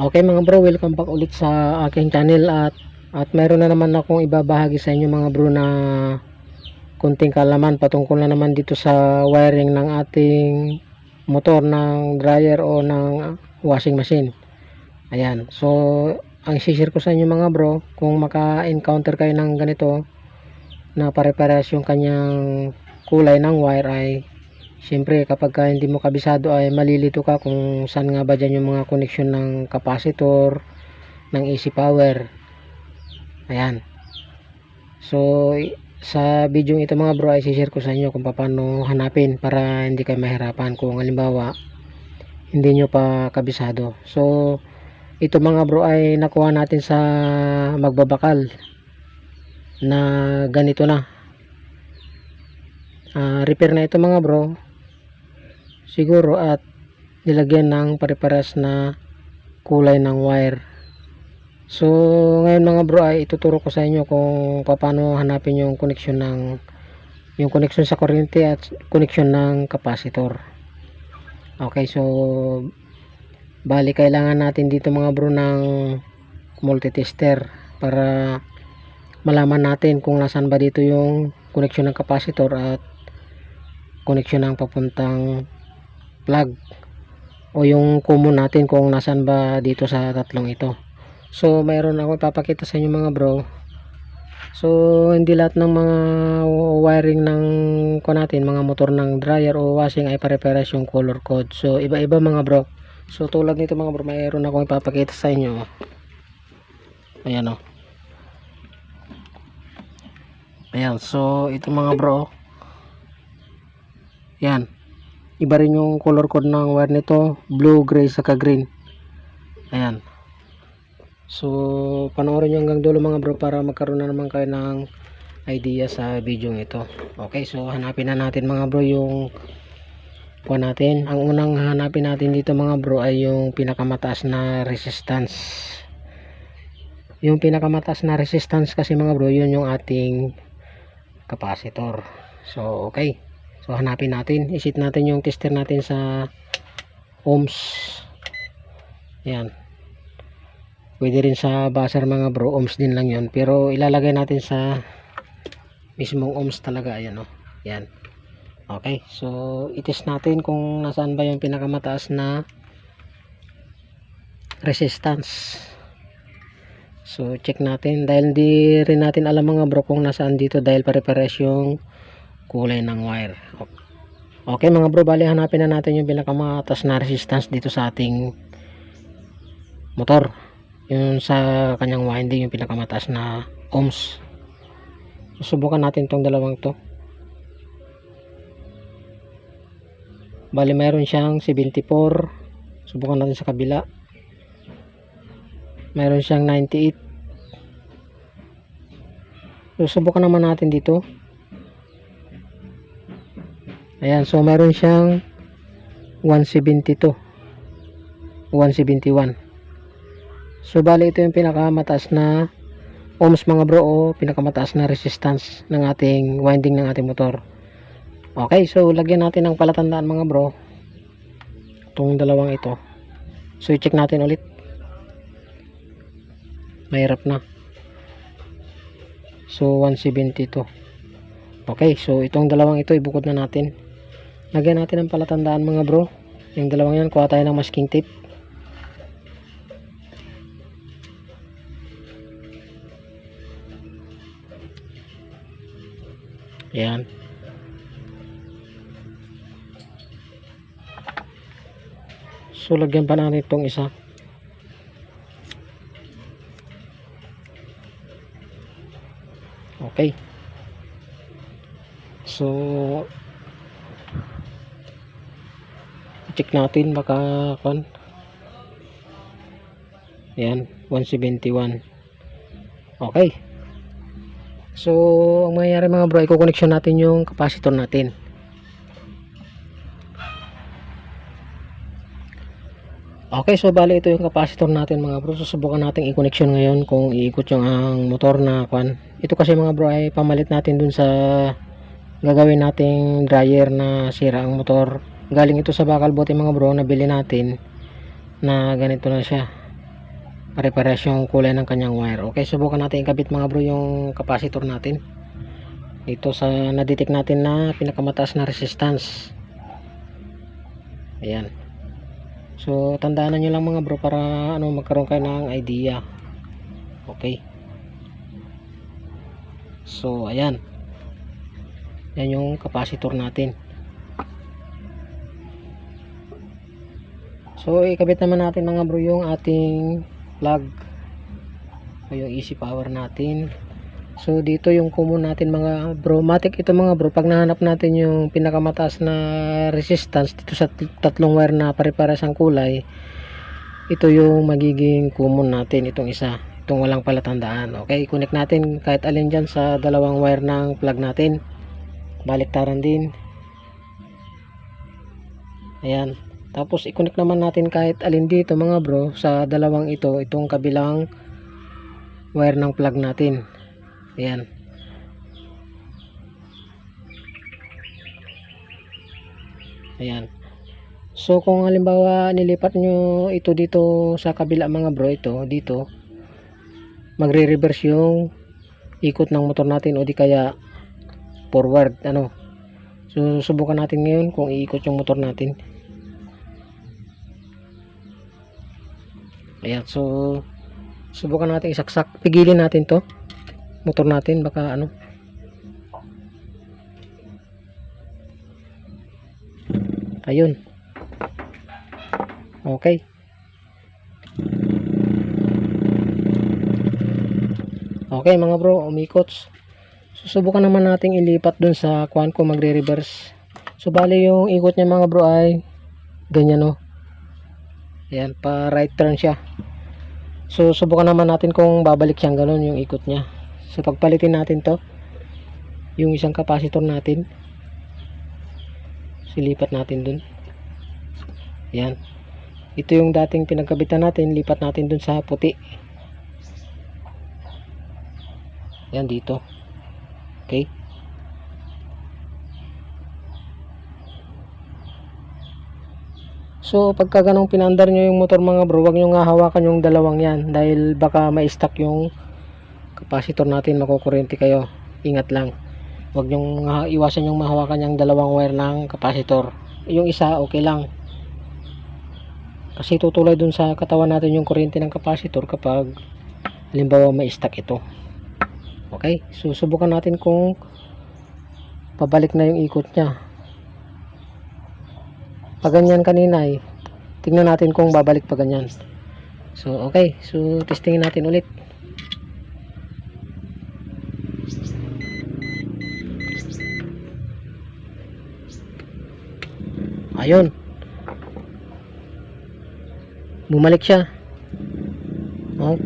Okay mga bro, welcome back ulit sa aking channel at at meron na naman akong ibabahagi sa inyo mga bro na kunting kalaman patungkol na naman dito sa wiring ng ating motor ng dryer o ng washing machine. Ayan. So, ang share ko sa inyo mga bro, kung maka-encounter kayo ng ganito na pare-parehas yung kanyang kulay ng wire ay Siyempre, kapag ka hindi mo kabisado ay malilito ka kung saan nga ba dyan yung mga connection ng capacitor, ng AC power. Ayan. So, sa video ito mga bro ay share ko sa inyo kung paano hanapin para hindi kayo mahirapan kung halimbawa hindi nyo pa kabisado. So, ito mga bro ay nakuha natin sa magbabakal na ganito na. Ah, repair na ito mga bro siguro at nilagyan ng pare-paras na kulay ng wire. So ngayon mga bro ay ituturo ko sa inyo kung paano hanapin yung connection ng yung connection sa kuryente at connection ng capacitor. Okay so bali kailangan natin dito mga bro ng multitester para malaman natin kung nasan ba dito yung connection ng capacitor at connection ng papuntang plug o yung common natin kung nasan ba dito sa tatlong ito. So mayroon ako ipapakita sa inyo mga bro. So hindi lahat ng mga wiring ng ko natin mga motor ng dryer o washing ay pare-pares yung color code. So iba iba mga bro. So tulad nito mga bro mayroon akong ipapakita sa inyo. Ayan o ayan so ito mga bro. Yan iba rin yung color code ng wire nito. Blue, gray, saka green. Ayan. So panoorin nyo hanggang dulo mga bro para magkaroon na naman kayo ng idea sa video ito okay so hanapin na natin mga bro yung kuha natin. Ang unang hanapin natin dito mga bro ay yung pinakamataas na resistance. Yung pinakamataas na resistance kasi mga bro yun yung ating capacitor. So okay So hanapin natin, isit natin yung tester natin sa ohms. Ayan. Pwede rin sa buzzer mga bro, ohms din lang yun. Pero ilalagay natin sa mismong ohms talaga. Ayan o. Ayan. Okay, so itest natin kung nasaan ba yung pinakamataas na resistance. So check natin dahil hindi rin natin alam mga bro kung nasaan dito dahil pare-pares yung kulay ng wire. Okay mga bro bali hanapin na natin yung pinakamataas na resistance dito sa ating motor. Yung sa kanyang winding yung pinakamataas na ohms. Susubukan natin tong dalawang to. Bali mayroon siyang 74 subukan natin sa kabila. Mayroon siyang 98 susubukan naman natin dito Ayan, so meron siyang 172. 171. So bali ito yung pinakamataas na ohms mga bro o pinakamataas na resistance ng ating winding ng ating motor. Okay, so lagyan natin ng palatandaan mga bro. Itong dalawang ito. So i-check natin ulit. Mahirap na. So 172. Okay, so itong dalawang ito ibukod na natin lagyan natin ng palatandaan mga bro. Yung dalawang yan kuha tayo ng masking tape. Yan so lagyan pa natin itong isa. Okay. So check natin baka kon. Yan 171 okay. So ang mangyayari mga bro i-connection natin yung capacitor natin. Okay so bali ito yung capacitor natin mga bro. Susubukan natin i-connection ngayon kung iikot yung ang motor na kwan ito kasi mga bro ay pamalit natin dun sa gagawin nating dryer na sira ang motor galing ito sa bakal bote mga bro nabili natin na ganito na siya pare-pares yung kulay ng kanyang wire. Okay, subukan natin ikabit mga bro yung capacitor natin. Dito sa na-detect natin na pinakamataas na resistance. Ayan. So, tandaan nyo lang mga bro para ano magkaroon kayo ng idea. Okay. So, ayan. Yan yung capacitor natin. So, ikabit naman natin mga bro yung ating plug. So, yung easy power natin. So, dito yung common natin mga bro. Matic ito mga bro. Pag nahanap natin yung pinakamataas na resistance dito sa tatlong wire na pare-pares ang kulay, ito yung magiging common natin. Itong isa. Itong walang palatandaan. Okay, connect natin kahit alin dyan sa dalawang wire ng plug natin. Baliktaran din. Ayan. Tapos i-connect naman natin kahit alin dito mga bro sa dalawang ito, itong kabilang wire ng plug natin. Ayan. Ayan. So kung halimbawa nilipat nyo ito dito sa kabila mga bro ito dito magre-reverse yung ikot ng motor natin o di kaya forward ano. So subukan natin ngayon kung iikot yung motor natin. Ayan, so subukan natin isaksak. Pigilin natin 'to. Motor natin baka ano. Ayun. Okay. Okay mga bro, umikot. Susubukan naman nating ilipat dun sa kuan ko magre-reverse. So bali yung ikot niya mga bro ay ganyan no. Ayan, pa right turn siya. So, subukan naman natin kung babalik siyang ganun yung ikot niya. So, pagpalitin natin to, yung isang capacitor natin, silipat natin dun. Ayan. Ito yung dating pinagkabitan natin, lipat natin dun sa puti. Ayan, dito. Okay. So, pagka ganong pinandar nyo yung motor mga bro, wag nyo nga hawakan yung dalawang yan dahil baka ma-stuck yung capacitor natin, makukurente kayo. Ingat lang. Wag nyo nga iwasan yung mahawakan yung dalawang wire ng capacitor. Yung isa, okay lang. Kasi tutulay dun sa katawan natin yung kuryente ng capacitor kapag halimbawa ma-stuck ito. Okay? So, subukan natin kung pabalik na yung ikot niya pag ganyan kanina eh tingnan natin kung babalik pa ganyan so okay so testingin natin ulit ayun bumalik siya oh.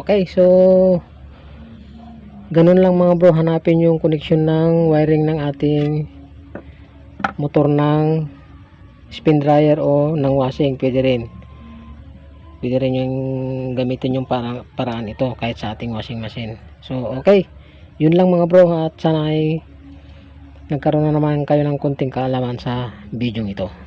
Okay so ganun lang mga bro. Hanapin yung connection ng wiring ng ating motor ng spin dryer o ng washing. Pwede rin. Pwede rin yung gamitin yung para, paraan ito kahit sa ating washing machine. So okay. Yun lang mga bro. At sana ay nagkaroon na naman kayo ng konting kaalaman sa video ito